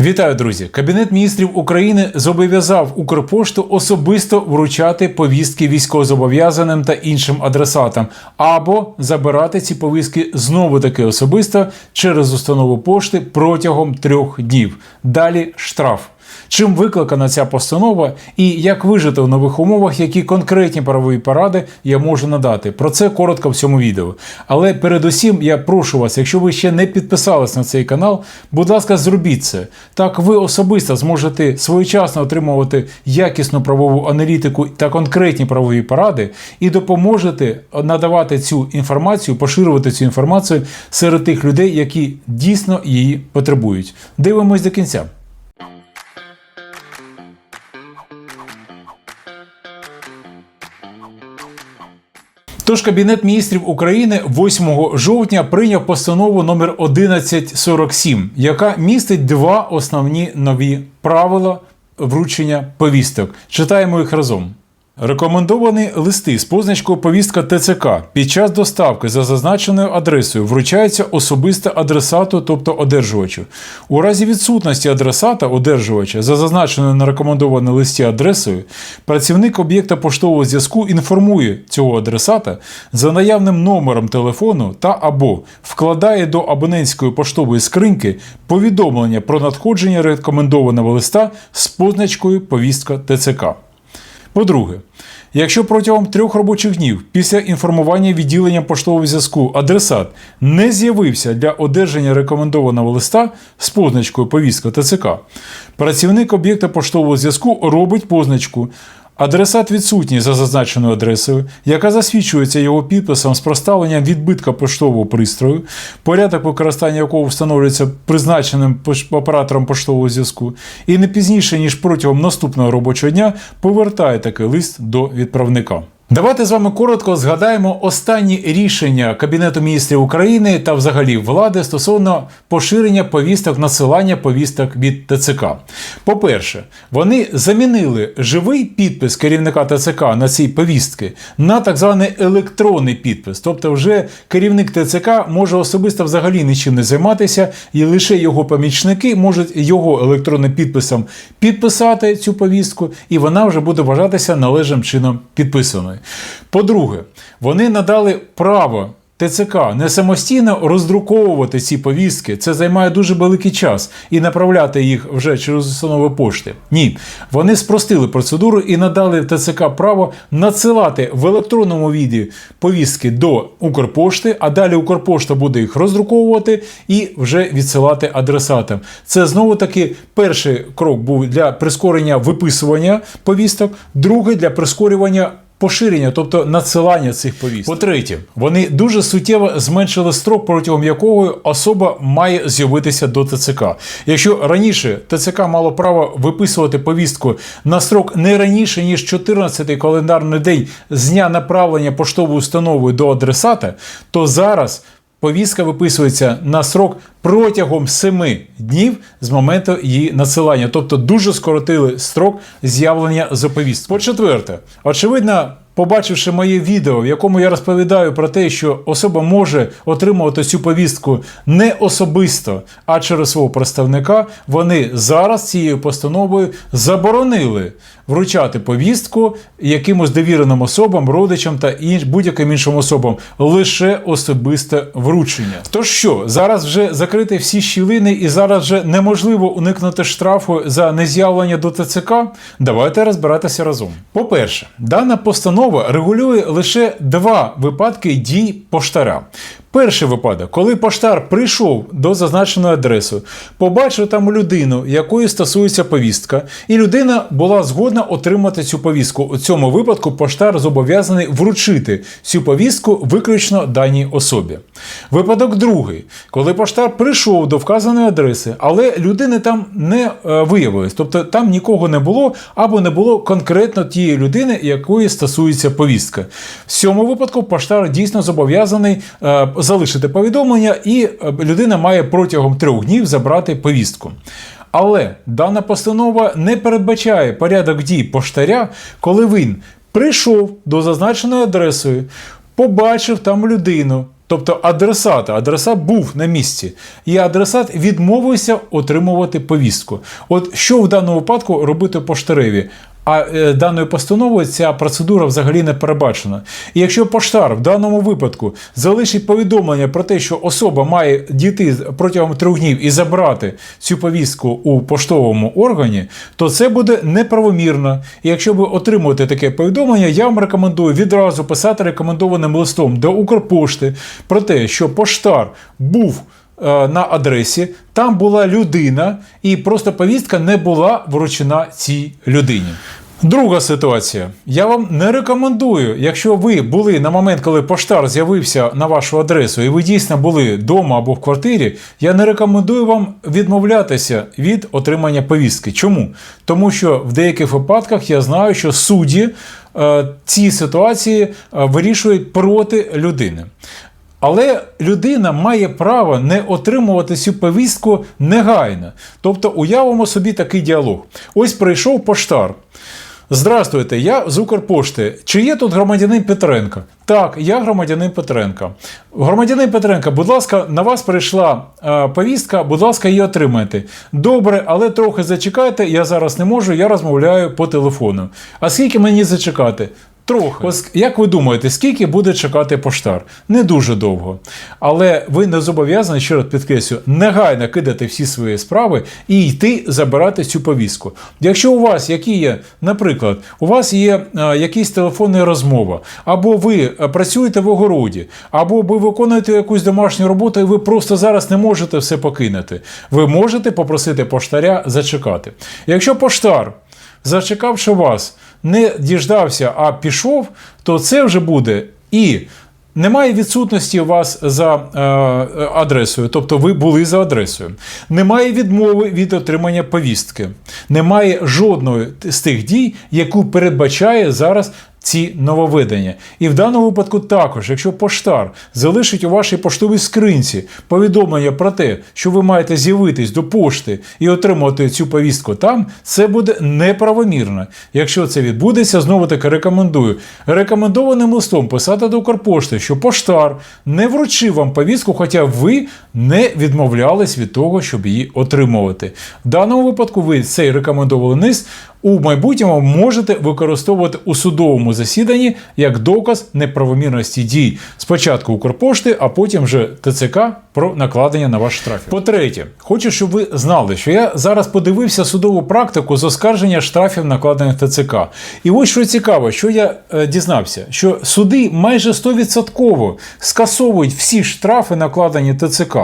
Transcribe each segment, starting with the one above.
Вітаю, друзі! Кабінет міністрів України зобов'язав Укрпошту особисто вручати повістки військовозобов'язаним та іншим адресатам, або забирати ці повістки знову таки особисто через установу пошти протягом трьох днів. Далі штраф. Чим викликана ця постанова і як вижити в нових умовах, які конкретні правові поради я можу надати. Про це коротко в цьому відео. Але передусім я прошу вас, якщо ви ще не підписались на цей канал, будь ласка, зробіть це. Так ви особисто зможете своєчасно отримувати якісну правову аналітику та конкретні правові поради і допоможете надавати цю інформацію, поширювати цю інформацію серед тих людей, які дійсно її потребують. Дивимось до кінця. Тож Кабінет міністрів України 8 жовтня прийняв постанову номер 1147, яка містить два основні нові правила вручення повісток. Читаємо їх разом. Рекомендовані листи з позначкою повістка ТЦК під час доставки за зазначеною адресою вручаються особисто адресату, тобто одержувачу. У разі відсутності адресата одержувача за зазначеною на рекомендованій листі адресою, працівник об'єкта поштового зв'язку інформує цього адресата за наявним номером телефону та або вкладає до абонентської поштової скриньки повідомлення про надходження рекомендованого листа з позначкою повістка ТЦК. По-друге, якщо протягом трьох робочих днів після інформування відділення поштового зв'язку адресат не з'явився для одержання рекомендованого листа з позначкою повістка ТЦК, працівник об'єкта поштового зв'язку робить позначку. Адресат відсутній за зазначеною адресою, яка засвідчується його підписом з проставленням відбитка поштового пристрою, порядок використання якого встановлюється призначеним оператором поштового зв'язку, і не пізніше, ніж протягом наступного робочого дня повертає такий лист до відправника. Давайте з вами коротко згадаємо останні рішення Кабінету міністрів України та взагалі влади стосовно поширення повісток, насилання повісток від ТЦК. По-перше, вони замінили живий підпис керівника ТЦК на ці повістки на так званий електронний підпис. Тобто, вже керівник ТЦК може особисто взагалі нічим не займатися, і лише його помічники можуть його електронним підписом підписати цю повістку, і вона вже буде вважатися належним чином підписаною. По-друге, вони надали право. ТЦК не самостійно роздруковувати ці повістки, це займає дуже великий час і направляти їх вже через установи пошти. Ні, вони спростили процедуру і надали ТЦК право надсилати в електронному віді повістки до Укрпошти, а далі Укрпошта буде їх роздруковувати і вже відсилати адресатам. Це знову таки перший крок був для прискорення виписування повісток, другий для прискорювання поширення, тобто надсилання цих повісток. По-третє, вони дуже суттєво зменшили строк, протягом якого особа має з'явитися до ТЦК. Якщо раніше ТЦК мало право виписувати повістку на строк не раніше ніж 14-й календарний день з дня направлення поштовою установою до адресата, то зараз. Повістка виписується на срок протягом 7 днів з моменту її надсилання, тобто дуже скоротили строк з'явлення за повістку. По-четверте, очевидно, побачивши моє відео, в якому я розповідаю про те, що особа може отримувати цю повістку не особисто, а через свого представника, вони зараз цією постановою заборонили вручати повістку якимось довіреним особам, родичам та будь-яким іншим особам лише особисте вручення. Тож що, зараз вже закрити всі щілини і зараз вже неможливо уникнути штрафу за нез'явлення до ТЦК? Давайте розбиратися разом. По-перше, дана постанова регулює лише два випадки дій поштара. Перший випадок, коли поштар прийшов до зазначеної адреси, побачив там людину, якої стосується повістка, і людина була згодна отримати цю повістку. У цьому випадку поштар зобов'язаний вручити цю повістку виключно даній особі. Випадок другий, коли поштар прийшов до вказаної адреси, але людини там не е, виявилось, тобто там нікого не було або не було конкретно тієї людини, якої стосується повістка. В цьому випадку поштар дійсно зобов'язаний е, залишити повідомлення, і е, людина має протягом трьох днів забрати повістку. Але дана постанова не передбачає порядок дій поштаря, коли він прийшов до зазначеної адресою, побачив там людину, тобто адресата. Адресат був на місці, і адресат відмовився отримувати повістку. От що в даному випадку робити поштареві? А е, даною постановою ця процедура взагалі не передбачена. І якщо поштар в даному випадку залишить повідомлення про те, що особа має дійти протягом трьох днів і забрати цю повістку у поштовому органі, то це буде неправомірно. І якщо ви отримуєте таке повідомлення, я вам рекомендую відразу писати рекомендованим листом до Укрпошти про те, що поштар був на адресі, там була людина, і просто повістка не була вручена цій людині. Друга ситуація. Я вам не рекомендую, якщо ви були на момент, коли поштар з'явився на вашу адресу, і ви дійсно були вдома або в квартирі, я не рекомендую вам відмовлятися від отримання повістки. Чому? Тому що в деяких випадках я знаю, що судді е, ці ситуації е, вирішують проти людини. Але людина має право не отримувати цю повістку негайно. Тобто уявимо собі такий діалог. Ось прийшов поштар. Здравствуйте, я з Укрпошти. Чи є тут громадянин Петренко? Так, я громадянин Петренка. Громадянин Петренка, будь ласка, на вас прийшла е, повістка, будь ласка, її отримайте. Добре, але трохи зачекайте, я зараз не можу, я розмовляю по телефону. А скільки мені зачекати? Трохи. Ось як ви думаєте, скільки буде чекати поштар? Не дуже довго. Але ви не зобов'язані, ще раз підкреслю, негайно кидати всі свої справи і йти забирати цю повістку. Якщо у вас які є, наприклад, у вас є е, якісь телефонна розмова, або ви е, працюєте в огороді, або ви виконуєте якусь домашню роботу, і ви просто зараз не можете все покинути. Ви можете попросити поштаря зачекати. Якщо поштар зачекавши вас, не діждався, а пішов, то це вже буде і. Немає відсутності вас за е, адресою, тобто ви були за адресою. Немає відмови від отримання повістки. Немає жодної з тих дій, яку передбачає зараз ці нововведення. І в даному випадку також, якщо поштар залишить у вашій поштовій скринці повідомлення про те, що ви маєте з'явитись до пошти і отримати цю повістку там, це буде неправомірно. Якщо це відбудеться, знову таки рекомендую рекомендованим листом писати до Укрпошти, що поштар не вручив вам повістку, хоча ви не відмовлялись від того, щоб її отримувати. В даному випадку ви цей рекомендований лист у майбутньому можете використовувати у судовому засіданні як доказ неправомірності дій спочатку Укрпошти, а потім вже ТЦК про накладення на ваш штраф. По-третє, хочу, щоб ви знали, що я зараз подивився судову практику з оскарження штрафів, накладених ТЦК. І ось що цікаво, що я е, дізнався, що суди майже 100% скасовують всі штрафи, накладені ТЦК.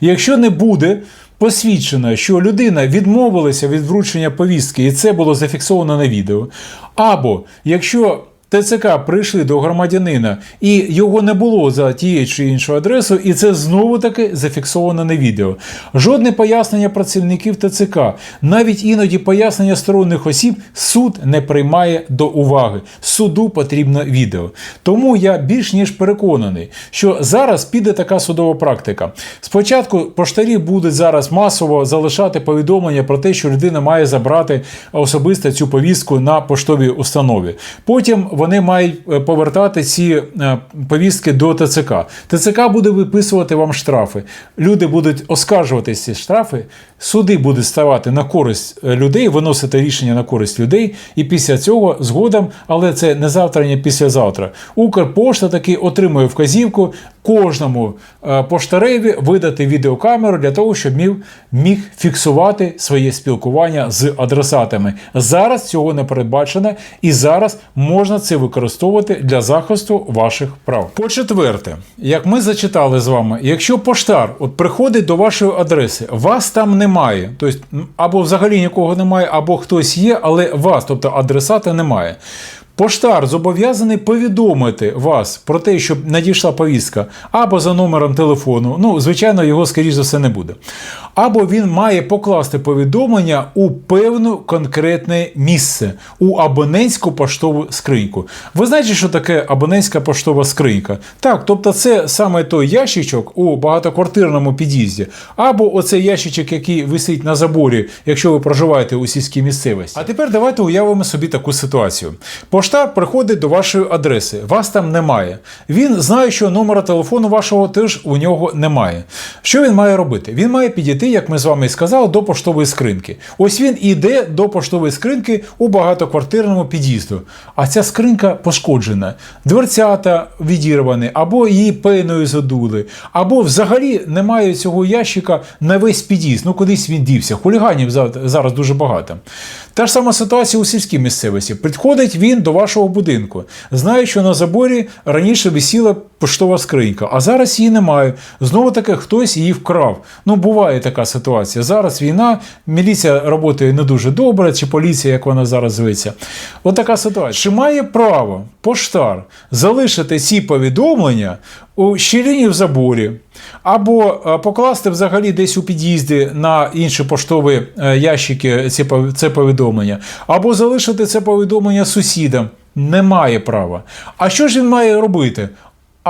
Якщо не буде посвідчено, що людина відмовилася від вручення повістки, і це було зафіксовано на відео. Або якщо ТЦК прийшли до громадянина і його не було за тією чи іншою адресою, і це знову таки зафіксовано на відео. Жодне пояснення працівників ТЦК, навіть іноді пояснення сторонних осіб, суд не приймає до уваги. Суду потрібно відео. Тому я більш ніж переконаний, що зараз піде така судова практика. Спочатку поштарі будуть зараз масово залишати повідомлення про те, що людина має забрати особисто цю повістку на поштовій установі. Потім вони мають е, повертати ці е, повістки до ТЦК. ТЦК буде виписувати вам штрафи. Люди будуть оскаржувати ці штрафи, суди будуть ставати на користь е, людей, виносити рішення на користь людей, і після цього згодом, але це не завтра, не післязавтра. Укрпошта таки отримує вказівку кожному поштареві видати відеокамеру для того, щоб міг, міг фіксувати своє спілкування з адресатами. Зараз цього не передбачено, і зараз можна це використовувати для захисту ваших прав. По-четверте, як ми зачитали з вами, якщо поштар от приходить до вашої адреси, вас там немає, тобто або взагалі нікого немає, або хтось є, але вас, тобто адресата немає. Поштар зобов'язаний повідомити вас про те, щоб надійшла повістка, або за номером телефону. Ну, звичайно, його, скоріш за все, не буде. Або він має покласти повідомлення у певне конкретне місце, у абонентську поштову скриньку. Ви знаєте, що таке абонентська поштова скринька? Так, тобто це саме той ящичок у багатоквартирному під'їзді, або оцей ящичок, який висить на заборі, якщо ви проживаєте у сільській місцевості. А тепер давайте уявимо собі таку ситуацію. Поштар приходить до вашої адреси, вас там немає. Він знає, що номера телефону вашого теж у нього немає. Що він має робити? Він має підійти, як ми з вами і сказали, до поштової скриньки. Ось він іде до поштової скриньки у багатоквартирному під'їзду. А ця скринька пошкоджена. Дверцята відірвані, або її пейною задули, або взагалі немає цього ящика на весь під'їзд. Ну кудись він дівся. Хуліганів зараз дуже багато. Та ж сама ситуація у сільській місцевості. Підходить він до вашого будинку, знає, що на заборі раніше висіла поштова скринька, а зараз її немає. Знову таки хтось її вкрав. Ну, буває така ситуація. Зараз війна, міліція працює не дуже добре, чи поліція, як вона зараз зветься. От така ситуація. Чи має право поштар залишити ці повідомлення у щілині в заборі, або е, покласти взагалі десь у під'їзді на інші поштові е, ящики це повідомлення, або залишити це повідомлення сусідам. Немає права. А що ж він має робити?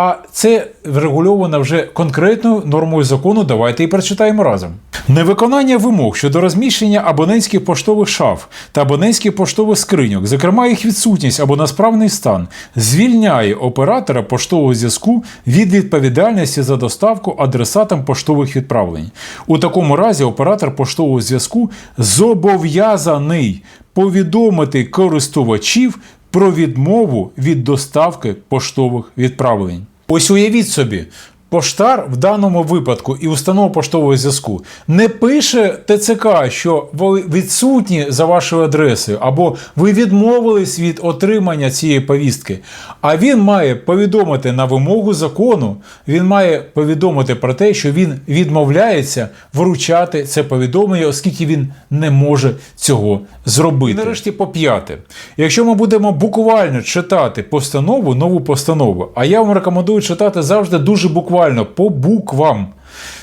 А це врегульовано вже конкретною нормою закону. Давайте і прочитаємо разом. Невиконання вимог щодо розміщення абонентських поштових шаф та абонентських поштових скриньок, зокрема їх відсутність або несправний стан, звільняє оператора поштового зв'язку від відповідальності за доставку адресатам поштових відправлень. У такому разі оператор поштового зв'язку зобов'язаний повідомити користувачів про відмову від доставки поштових відправлень. Ось уявіть собі, поштар в даному випадку і установа поштового зв'язку не пише ТЦК, що ви відсутні за вашою адресою, або ви відмовились від отримання цієї повістки. А він має повідомити на вимогу закону, він має повідомити про те, що він відмовляється вручати це повідомлення, оскільки він не може цього зробити. І нарешті по п'яте. Якщо ми будемо буквально читати постанову, нову постанову, а я вам рекомендую читати завжди дуже буквально по буквам.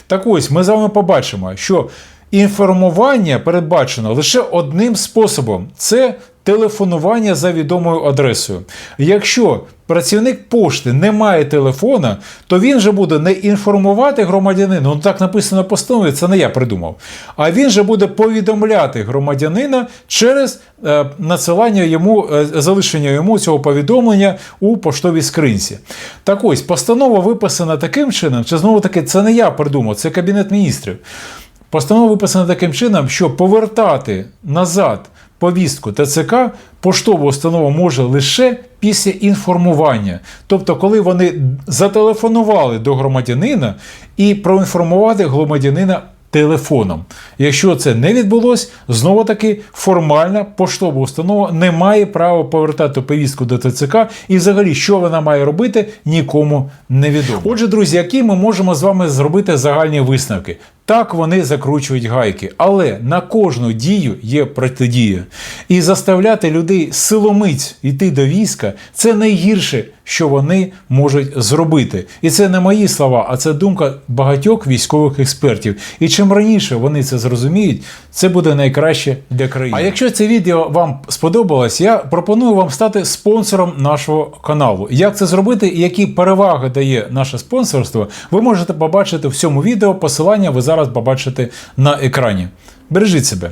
Так ось ми з вами побачимо, що інформування передбачено лише одним способом це телефонування за відомою адресою. Якщо працівник пошти не має телефона, то він же буде не інформувати громадянина, ну так написано постанові, це не я придумав. А він же буде повідомляти громадянина через е, надсилання йому, е, залишення йому цього повідомлення у поштовій скринці. Так ось, постанова виписана таким чином, чи знову таки, це не я придумав, це Кабінет міністрів. Постанова виписана таким чином, що повертати назад повістку ТЦК поштова установа може лише після інформування. Тобто, коли вони зателефонували до громадянина і проінформувати громадянина телефоном. Якщо це не відбулось, знову таки формальна поштова установа не має права повертати повістку до ТЦК, і взагалі, що вона має робити, нікому не відомо. Отже, друзі, які ми можемо з вами зробити загальні висновки? Так вони закручують гайки, але на кожну дію є протидія. І заставляти людей силомиць йти до війська це найгірше, що вони можуть зробити. І це не мої слова, а це думка багатьох військових експертів. І чим раніше вони це зрозуміють, це буде найкраще для країни. А якщо це відео вам сподобалось, я пропоную вам стати спонсором нашого каналу. Як це зробити і які переваги дає наше спонсорство, ви можете побачити в цьому відео. Посилання ви зараз побачите на екрані. Бережіть себе.